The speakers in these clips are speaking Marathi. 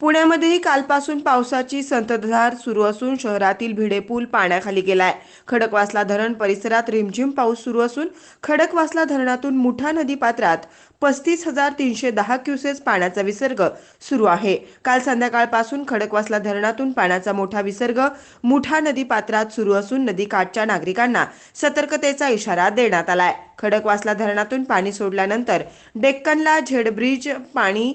पुण्यामध्येही कालपासून पावसाची संततधार सुरू असून शहरातील भिडे पूल पाण्याखाली गेलाय. खडकवासला धरण परिसरात रिमझिम पाऊस सुरू असून खडकवासला धरणातून मुठा नदी पात्रात पस्तीस हजार तीनशे दहा क्युसेस पाण्याचा विसर्ग सुरू आहे. काल संध्याकाळपासून खडकवासला धरणातून पाण्याचा मोठा विसर्ग मुठा नदी पात्रात सुरू असून नदीकाठच्या नागरिकांना सतर्कतेचा इशारा देण्यात आलाय. खडकवासला धरणातून पाणी सोडल्यानंतर डेक्कनला झेडब्रिज पाणी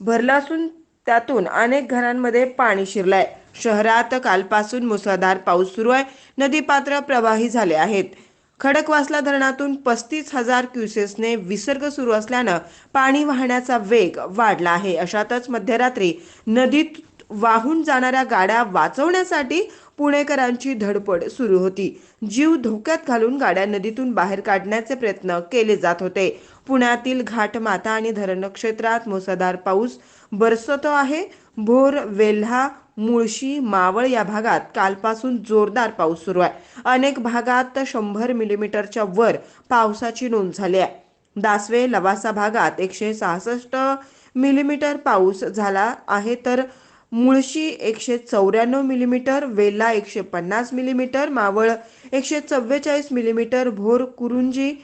भरलं असून त्यातून अनेक घरांमध्ये पाणी शिरलंय. शहरात कालपासून मुसळधार पाऊस सुरू आहे. नदीपात्र प्रवाही झाले आहेत. खडकवासला धरणातून पस्तीस हजार क्युसेसने विसर्ग सुरू असल्यानं पाणी वाहण्याचा वेग वाढला आहे. अशातच मध्यरात्री नदीत वाहून जाणाऱ्या गाड्या वाचवण्यासाठी पुणेकरांची धडपड सुरू होती. जीव धोक्यात घालून गाड्या नदीतून बाहेर काढण्याचे प्रयत्न केले जात होते. पुण्यातील घाटमाता आणि धरण क्षेत्रात मुसळधार पाऊस बरसतो आहे. भोर वेल्हा मुळशी मावळ या भागात कालपासून जोरदार पाऊस सुरू आहे. अनेक भागात शंभर मिलीमीटरच्या वर पावसाची नोंद झाली आहे. दासवे लवासा भागात एकशे सहासष्ट मिलीमीटर पाऊस झाला आहे तर मुळशी एकशे चौऱ्याण्णव मिलीमीटर वेला एकशे पन्नास मिलीमीटर मावळ एकशे चव्वेचाळीस मिलीमीटर भोर कुरुंजी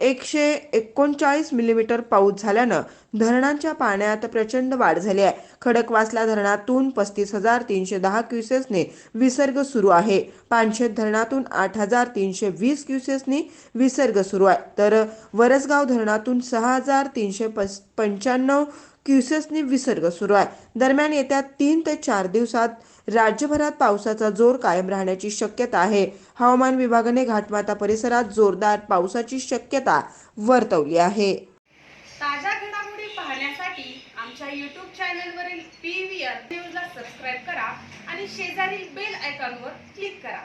एकशे एकोणचाळीस मिलीमीटर पाऊस झाल्यानं धरणांच्या पाण्यात प्रचंड वाढ झाली आहे. खडकवासला धरणातून पस्तीस हजार तीनशे दहा क्युसेसने विसर्ग सुरू आहे. पानशेत धरणातून आठ हजार तीनशे वीस क्युसेसनी विसर्ग सुरू आहे. तर वरसगाव धरणातून सहा हजार तीनशे पस पंच्याण्णव क्युसेसनी विसर्ग सुरू आहे. दरम्यान येत्या तीन ते चार दिवसात राज्यभरात पावसाचा जोर कायम राहण्याची शक्यता आहे. हवामान विभागाने घाटमाता परिसरात जोरदार पावसाची शक्यता वर्तवली आहे. ताज्या घडामोडी पाहण्यासाठी आमच्या यूट्यूब चॅनलवरील पी व्ही न्यूजला सबस्क्राईब करा आणि शेजारील बेल आयकॉनवर क्लिक करा.